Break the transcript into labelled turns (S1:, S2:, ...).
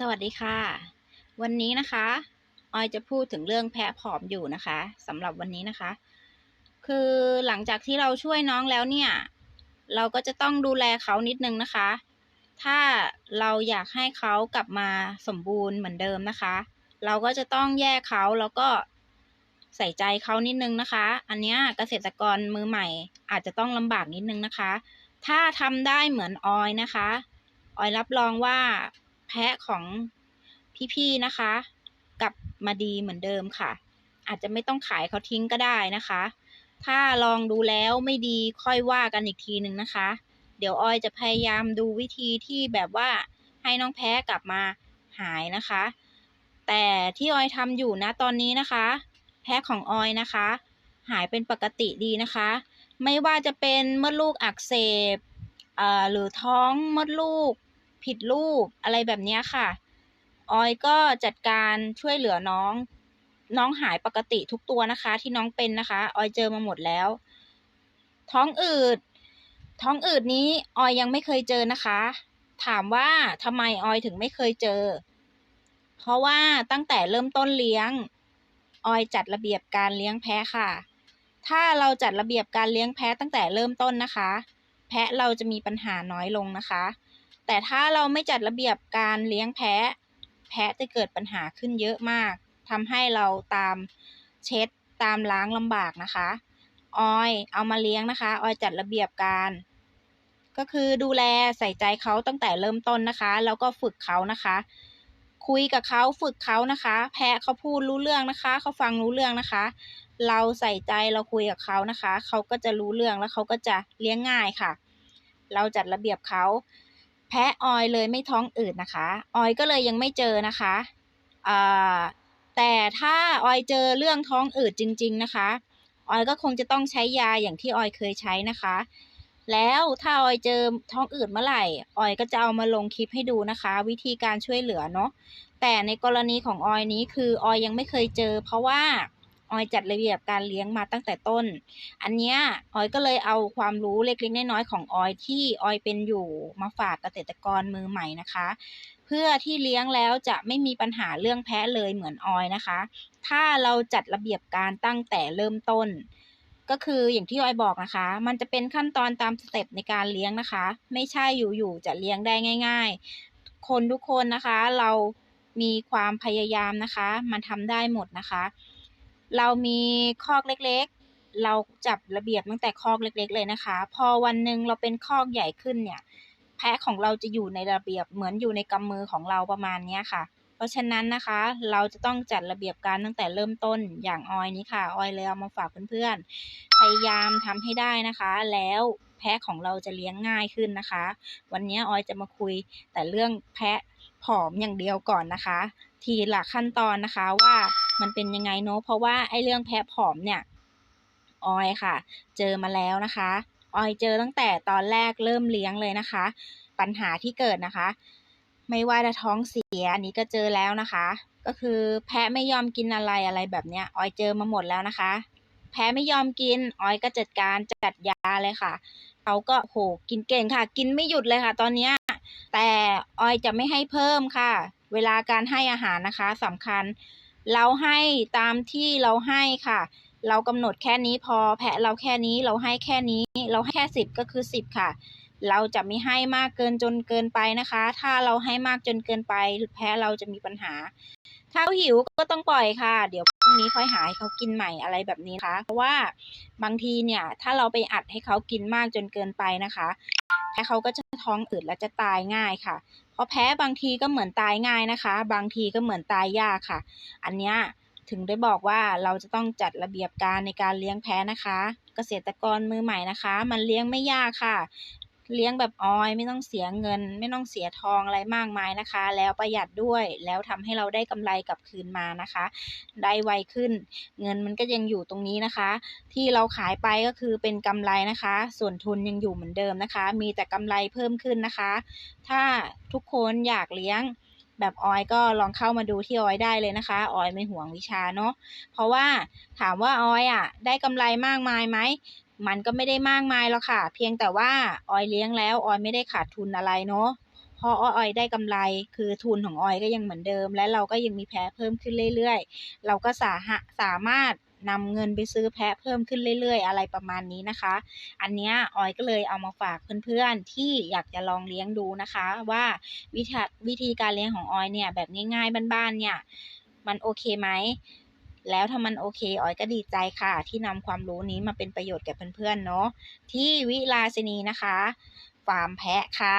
S1: สวัสดีค่ะ วันนี้นะคะออยจะพูดถึงเรื่องแพะผอมอยู่นะคะสำหรับวันนี้นะคะ คือหลังจากที่เราช่วยน้องแล้วเนี่ย เราก็จะต้องดูแลเขานิดนึงนะคะ ถ้าเราอยากให้เขากลับมาสมบูรณ์เหมือนเดิมนะคะ เราก็จะต้องแยกเขาแล้วก็ใส่ใจเขานิดนึงนะคะ อันนี้เกษตรกรมือใหม่อาจจะต้องลำบากนิดนึงนะคะ ถ้าทำได้เหมือนออยนะคะ ออยรับรองว่า แพะของพี่ๆนะคะ กลับมาดีเหมือนเดิมค่ะ อาจจะไม่ต้องขายเขาทิ้งก็ได้นะคะ ถ้าลองดูแล้วไม่ดีค่อยว่ากันอีกทีหนึ่งนะคะ เดี๋ยวออยจะพยายามดูวิธีที่แบบว่าให้น้องแพ้กลับมาหายนะคะ แต่ที่ออยทำอยู่นะตอนนี้นะคะ แพ้ของออยนะคะ หายเป็นปกติดีนะคะ ไม่ว่าจะเป็นมดลูกอักเสบหรือท้องมดลูก ผิดรูปอะไรแบบนี้ค่ะ ออยก็จัดการช่วยเหลือน้อง น้องหายปกติทุกตัวนะคะ ที่น้องเป็นนะคะ ออยเจอมาหมดแล้ว ท้องอืด ท้องอืดนี้ออยยังไม่เคยเจอนะคะ ถามว่าทำไมออยถึงไม่เคยเจอ เพราะว่าตั้งแต่เริ่มต้นเลี้ยง ออยจัดระเบียบการเลี้ยงแพะค่ะ ถ้าเราจัดระเบียบการเลี้ยงแพะตั้งแต่เริ่มต้นนะคะ แพะเราจะมีปัญหาน้อยลงนะคะ แต่ถ้าเราไม่จัดระเบียบการเลี้ยงแพะ แพะจะเกิดปัญหาขึ้นเยอะมาก ทำให้เราตามเช็ดตามล้างลำบากนะคะ ออยเอามาเลี้ยงนะคะ ออยจัดระเบียบการ ก็คือดูแลใส่ใจเขาตั้งแต่เริ่มต้นนะคะ แล้วก็ฝึกเขานะคะ คุยกับเขาฝึกเขานะคะ แพะเขาพูดรู้เรื่องนะคะ เขาฟังรู้เรื่องนะคะ เราใส่ใจเราคุยกับเขานะคะ เขาก็จะรู้เรื่องแล้วเขาก็จะเลี้ยงง่ายค่ะ เราจัดระเบียบเขา แพ้ออยเลยไม่ท้องอืดนะคะ ออยก็เลยยังไม่เจอนะคะแต่ถ้าออยเจอเรื่องท้องอืดจริง ๆนะคะ ออยก็คงจะต้องใช้ยาอย่างที่ออยเคยใช้นะคะ แล้วถ้าออยเจอท้องอืดเมื่อไหร่ ออยก็จะเอามาลงคลิปให้ดูนะคะ วิธีการช่วยเหลือเนาะแต่ในกรณีของออยนี้คือออยยังไม่เคยเจอ เพราะว่า ออยจัดระเบียบการเลี้ยงมาตั้งแต่ต้น อันเนี้ยออยก็เลยเอาความรู้เล็กๆน้อยๆของออยที่ออยเป็นอยู่มาฝากเกษตรกรมือใหม่นะคะ เพื่อที่เลี้ยงแล้วจะไม่มีปัญหาเรื่องแพ้เลยเหมือนออยนะคะ ถ้าเราจัดระเบียบการตั้งแต่เริ่มต้น ก็คืออย่างที่ออยบอกนะคะ มันจะเป็นขั้นตอนตามสเต็ปในการเลี้ยงนะคะ ไม่ใช่อยู่ๆจะเลี้ยงได้ง่าย ๆ คนทุกคนนะคะเรามีความพยายามนะคะ มันทำได้หมดนะคะ เรามีคอกเล็กๆ เราจับระเบียบตั้งแต่คอกเล็ก ๆ เลยนะคะ พอวันหนึ่งเราเป็นคอกใหญ่ขึ้นเนี่ย แพะของเราจะอยู่ในระเบียบเหมือนอยู่ในกำมือของเราประมาณนี้ค่ะ เพราะฉะนั้นนะคะ เราจะต้องจัดระเบียบการตั้งแต่เริ่มต้นอย่างออยนี้ค่ะ ออยเลยเอามาฝากเพื่อนๆ พยายามทำให้ได้นะคะ แล้วแพะของเราจะเลี้ยงง่ายขึ้นนะคะ วันนี้ออยจะมาคุยแต่เรื่องแพะผอมอย่างเดียวก่อนนะคะ ทีละขั้นตอนนะคะว่า มันเป็นยังไงเนาะเพราะว่าไอ้เรื่องแพะผอมเนี่ยออยค่ะ เจอมาแล้วนะคะออยเจอตั้งแต่ตอนแรกเริ่มเลี้ยงเลยนะคะ ปัญหาที่เกิดนะคะ ไม่ว่าจะท้องเสียอันนี้ก็เจอแล้วนะคะ ก็คือแพะไม่ยอมกินอะไรอะไรแบบเนี้ยออยเจอมาหมดแล้วนะคะ แพ้ไม่ยอมกินออยก็จัดการจัดยาเลยค่ะเขาก็โหกินเก่งค่ะ กินไม่หยุดเลยค่ะ ตอนเนี้ยแต่ออยจะไม่ให้เพิ่มค่ะ เวลาการให้อาหารนะคะสำคัญ เราให้ตามที่เราให้ค่ะ เรากำหนดแค่นี้พอแพะเราแค่นี้เราให้แค่นี้ เราให้แค่สิบก็คือสิบค่ะ เราจะไม่ให้มากเกินจนเกินไปนะคะ ถ้าเราให้มากจนเกินไปแพะเราจะมีปัญหา ถ้าเขาหิวก็ต้องปล่อยค่ะ เดี๋ยวพรุ่งนี้ค่อยหาให้เขากินใหม่อะไรแบบนี้นะคะเพราะว่าบางทีเนี่ยถ้าเราไปอัดให้เขากินมากจนเกินไปนะคะ เขาก็จะท้องอืดและจะตายง่ายค่ะพราะแพ้บางทีก็เหมือนตายง่ายนะคะ บางทีก็เหมือนตายยากค่ะ อันนี้ถึงได้บอกว่าเราจะต้องจัดระเบียบการในการเลี้ยงแพ้นะคะ เกษตรกรมือใหม่นะคะ มันเลี้ยงไม่ยากค่ะ เลี้ยงแบบออยไม่ต้องเสียเงิน ไม่ต้องเสียทองอะไรมากมายนะคะ แล้วประหยัดด้วยแล้วทำให้เราได้กำไรกลับคืนมานะคะ ได้ไวขึ้น เงินมันก็ยังอยู่ตรงนี้นะคะ ที่เราขายไปก็คือเป็นกำไรนะคะ ส่วนทุนยังอยู่เหมือนเดิมนะคะ มีแต่กำไรเพิ่มขึ้นนะคะ ถ้าทุกคนอยากเลี้ยงแบบออยก็ลองเข้ามาดูที่ออยได้เลยนะคะ ออยไม่ห่วงวิชาเนาะเพราะว่าถามว่าออยอะ ได้กำไรมากมายไหม มันก็ไม่ได้มากมายหรอกค่ะ เพียงแต่ว่าออยเลี้ยงแล้วออยไม่ได้ขาดทุนอะไรเนาะพอออยได้กำไรคือทุนของออยก็ยังเหมือนเดิม และเราก็ยังมีแพะเพิ่มขึ้นเรื่อยๆ เราก็สาหะสามารถนำเงินไปซื้อแพะเพิ่มขึ้นเรื่อยๆ อะไรประมาณนี้นะคะ อันเนี้ยออยก็เลยเอามาฝากเพื่อนๆ ที่อยากจะลองเลี้ยงดูนะคะ ว่าวิธีวิธีการเลี้ยงของออยเนี่ยแบบง่ายๆบ้านๆเนี่ยมันโอเคไหม แล้วถ้ามันโอเคออยก็ดีใจค่ะ ที่นำความรู้นี้มาเป็นประโยชน์แก่เพื่อนๆเนาะที่วิลาสินีนะคะ ฟาร์มแพะค่ะ